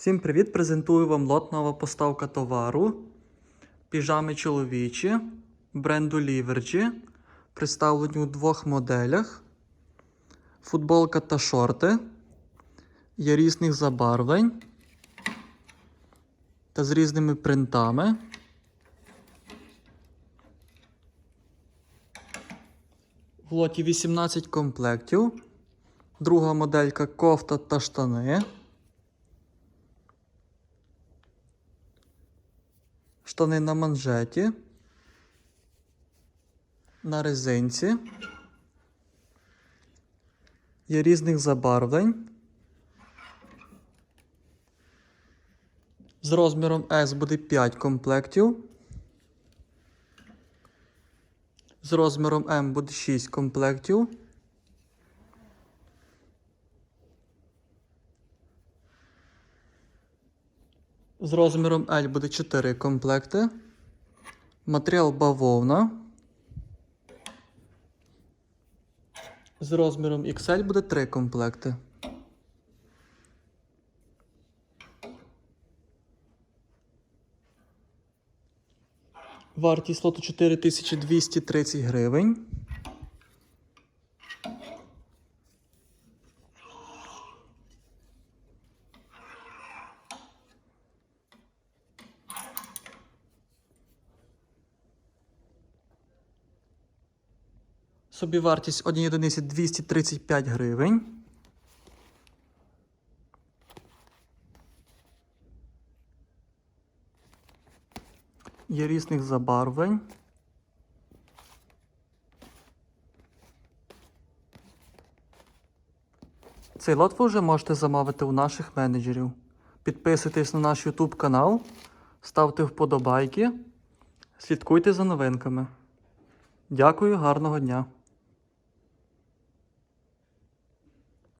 Всім привіт! Презентую вам лот нова поставка товару. Піжами чоловічі бренду Ліверджі. Представлені у двох моделях. Футболка та шорти. Є різних забарвлень та з різними принтами. В лоті 18 комплектів. Друга моделька кофта та штани. Штани на манжеті. На резинці. Є різних забарвлень. З розміром S буде 5 комплектів. З розміром М буде 6 комплектів. З розміром L буде 4 комплекти. Матеріал бавовна. З розміром XL буде 3 комплекти. Вартість лоту 4230 гривень. Собівартість однієї одиниці 235 гривень. Є різних забарвлень. Цей лот ви вже можете замовити у наших менеджерів. Підписуйтесь на наш YouTube канал, ставте вподобайки, слідкуйте за новинками. Дякую, гарного дня!